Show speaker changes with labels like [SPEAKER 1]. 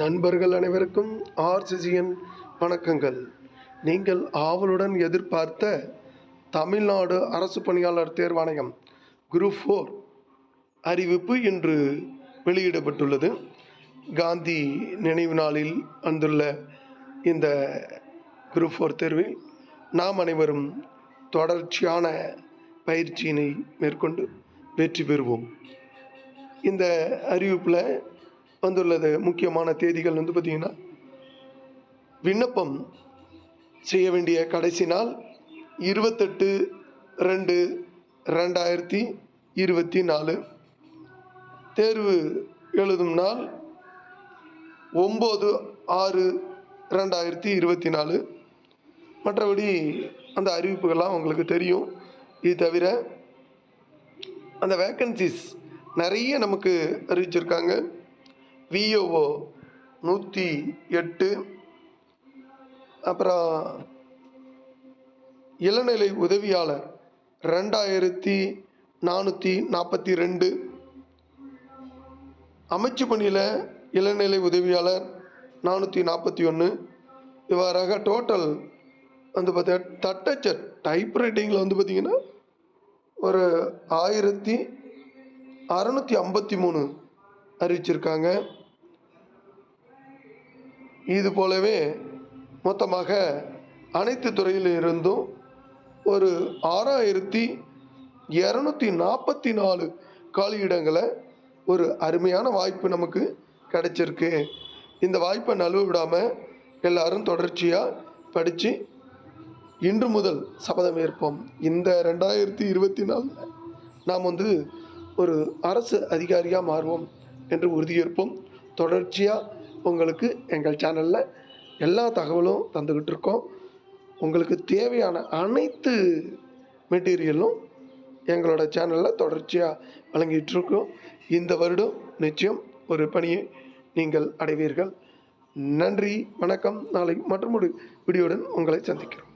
[SPEAKER 1] நண்பர்கள் அனைவருக்கும் ஆர்சிசிஎன் வணக்கங்கள். நீங்கள் ஆவலுடன் எதிர்பார்த்த தமிழ்நாடு அரசு பணியாளர் தேர்வாணையம் குரூப் ஃபோர் அறிவிப்பு இன்று வெளியிடப்பட்டுள்ளது. காந்தி நினைவு நாளில் வந்துள்ள இந்த குரூப் ஃபோர் தேர்வில் நாம் அனைவரும் தொடர்ச்சியான பயிற்சியினை மேற்கொண்டு வெற்றி பெறுவோம். இந்த அறிவிப்பில் வந்துள்ளது. முக்கியமான தேதிகள் வந்து பார்த்திங்கன்னா விண்ணப்பம் செய்ய வேண்டிய கடைசி நாள் இருபத்தெட்டு ரெண்டு ரெண்டாயிரத்தி இருபத்தி நாலு. தேர்வு எழுதும் நாள் ஒம்பது ஆறு ரெண்டாயிரத்தி இருபத்தி நாலு. மற்றபடி அந்த அறிவிப்புகள்லாம் உங்களுக்கு தெரியும். இது தவிர அந்த வேக்கன்சிஸ் நிறைய நமக்கு அறிவிச்சிருக்காங்க. விஓஓ நூற்றி எட்டு. அப்புறம் இளநிலை உதவியாளர் ரெண்டாயிரத்தி நானூற்றி நாற்பத்தி ரெண்டு. அமைச்சு பணியில் இளநிலை உதவியாளர் நானூற்றி நாற்பத்தி ஒன்று இவ்வாறாக டோட்டல் வந்து பார்த்தீங்கன்னா தட்டச்சர் டைப்ரைட்டிங்கில் வந்து பார்த்திங்கன்னா ஒரு ஆயிரத்தி அறநூற்றி ஐம்பத்தி மூணு அறிவிச்சிருக்காங்க. இது போலவே மொத்தமாக அனைத்து துறையில் இருந்தும் ஒரு ஆறாயிரத்தி இரநூத்தி நாற்பத்தி நாலு காலியிடங்களை ஒரு அருமையான வாய்ப்பு நமக்கு கிடைச்சிருக்கு. இந்த வாய்ப்பை நழுவ விடாமல் எல்லாரும் தொடர்ச்சியாக படித்து இன்று முதல் சபதம் ஏற்போம். இந்த ரெண்டாயிரத்தி இருபத்தி நாலில் நாம் வந்து ஒரு அரசு அதிகாரியாக மாறுவோம் என்று உறுதியேற்போம். தொடர்ச்சியாக உங்களுக்கு எங்கள் சேனலில் எல்லா தகவலும் தந்துக்கிட்டு இருக்கோம் உங்களுக்கு தேவையான அனைத்து மெட்டீரியலும் எங்களோட சேனலில் தொடர்ச்சியாக வழங்கிட்டு இருக்கோம் இந்த வருடம் நிச்சயம் ஒரு பணியை நீங்கள் அடைவீர்கள். நன்றி வணக்கம். நாளை மற்றொரு வீடியோடன் உங்களை சந்திக்கிறோம்.